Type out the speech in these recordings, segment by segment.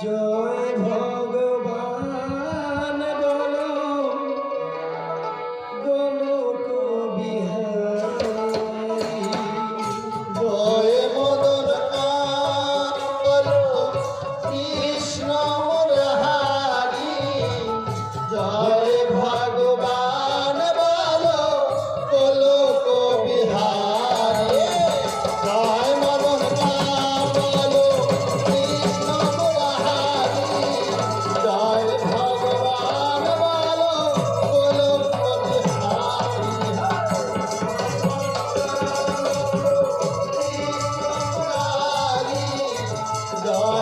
জয় ভগবান জয়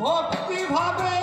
ভক্তি ভাবে